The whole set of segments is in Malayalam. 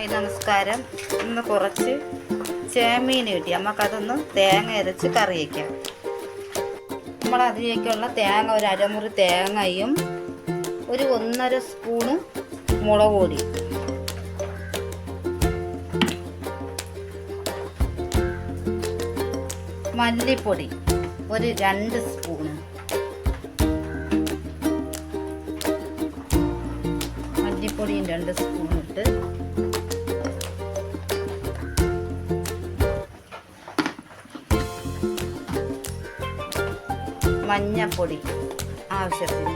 ഹായ് നമസ്കാരം. ഇന്ന് കുറച്ച് ചേമീൻ കിട്ടി. നമുക്കതൊന്ന് തേങ്ങ അരച്ച് കറി വയ്ക്കാം നമ്മൾ അതിലേക്കുള്ള തേങ്ങ ഒരു അരമുറി തേങ്ങയും ഒരു ഒന്നര സ്പൂണ് മുളക് പൊടി. മല്ലിപ്പൊടി ഒരു രണ്ട് സ്പൂണ്. മല്ലിപ്പൊടിയും രണ്ട് സ്പൂൺ ഇട്ട് മഞ്ഞപ്പൊടി ആവശ്യത്തിന്.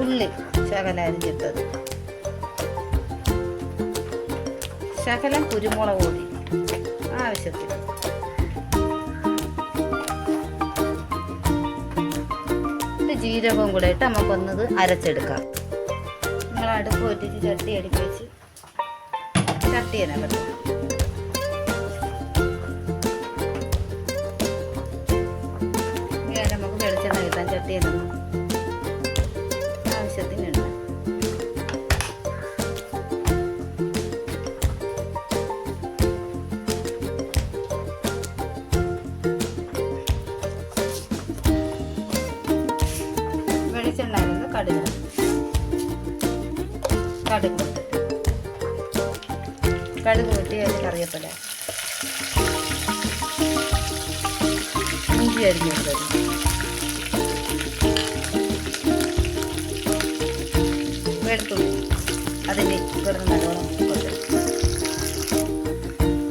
ഉള്ളി ശകലരിഞ്ഞിട്ടത് ശകലം കുരുമുളക് പൊടി ആവശ്യത്തിന്. ജീരകവും കൂടെ ഇട്ട് നമുക്കൊന്നത് അരച്ചെടുക്കാം. നിങ്ങൾ അടുപ്പ് ഒറ്റിച്ച് ചട്ടി അടുക്കി വെച്ച് ചട്ടി അതിനകത്ത് ഇനി നമുക്ക് വെളിച്ചെണ്ണ കിട്ടാൻ ചട്ടി തന്നെ ആവശ്യത്തിനുണ്ട് വെളിച്ചെണ്ണ കടുക്. കടുക്. കടുക് കൂട്ടി അതിൽ കറിയപ്പല ഇഞ്ചി അരിഞ്ഞിട്ട് വെളുത്തുള്ളി. അതിന്റെ കുറച്ച് നല്ലോണം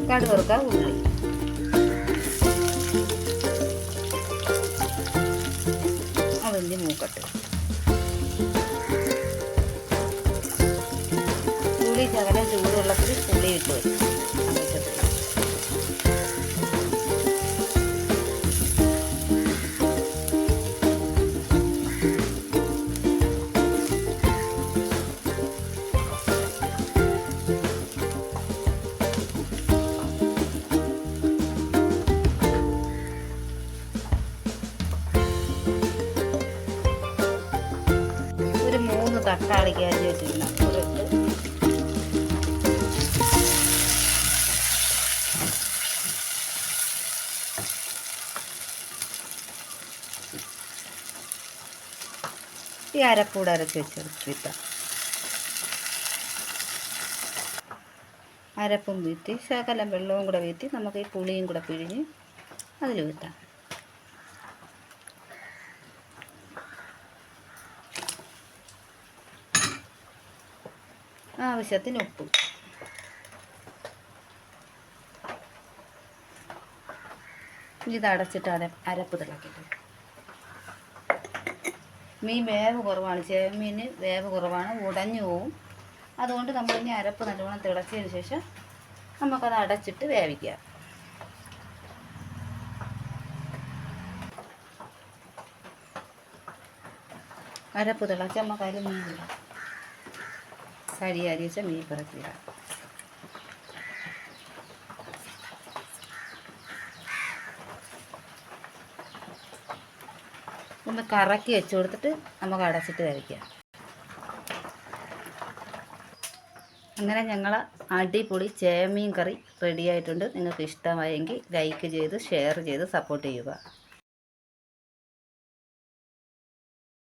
കടുക് ഉള്ളി. അതിന്റെ മൂക്കട്ട്. പുളി ശകലം ചൂടുവെള്ളത്തിൽ പുളി ഇട്ട് മൂന്ന് തക്കാളിക്ക് അരിഞ്ഞ് വെച്ചിരുന്ന ഈ അരക്കൂടെ അരച്ച് വെച്ചെടുത്തിട്ട അരപ്പും വീത്തി ശകലം വെള്ളവും കൂടെ വീത്തി നമുക്ക് ഈ പുളിയും കൂടെ പിഴിഞ്ഞ് അതിൽ വീട്ടാം ആവശ്യത്തിന് ഉപ്പ്. ഇത് അടച്ചിട്ട് അര അരപ്പ് തിളക്കിട്ട്. മീൻ വേവ് കുറവാണ്. ചേമീന് വേവ് കുറവാണ്. ഉടഞ്ഞു പോവും. അതുകൊണ്ട് നമ്മൾ ഇനി അരപ്പ് നല്ലവണ്ണം തിളച്ചതിന് ശേഷം നമുക്കത് അടച്ചിട്ട് വേവിക്കാം. അരപ്പ് തിളച്ച നമുക്ക് മീൻ കരി അരിച്ച മീൻ പിറക്കിടാം ഒന്ന് കറക്കി വെച്ച് കൊടുത്തിട്ട് നമുക്ക് അടച്ചിട്ട് കഴിക്കാം. അങ്ങനെ ഞങ്ങൾ അടിപൊളി ചേമീൻ കറി റെഡിയായിട്ടുണ്ട് നിങ്ങൾക്ക് ഇഷ്ടമായെങ്കിൽ ലൈക്ക് ചെയ്ത് ഷെയർ ചെയ്ത് സപ്പോർട്ട് ചെയ്യുക.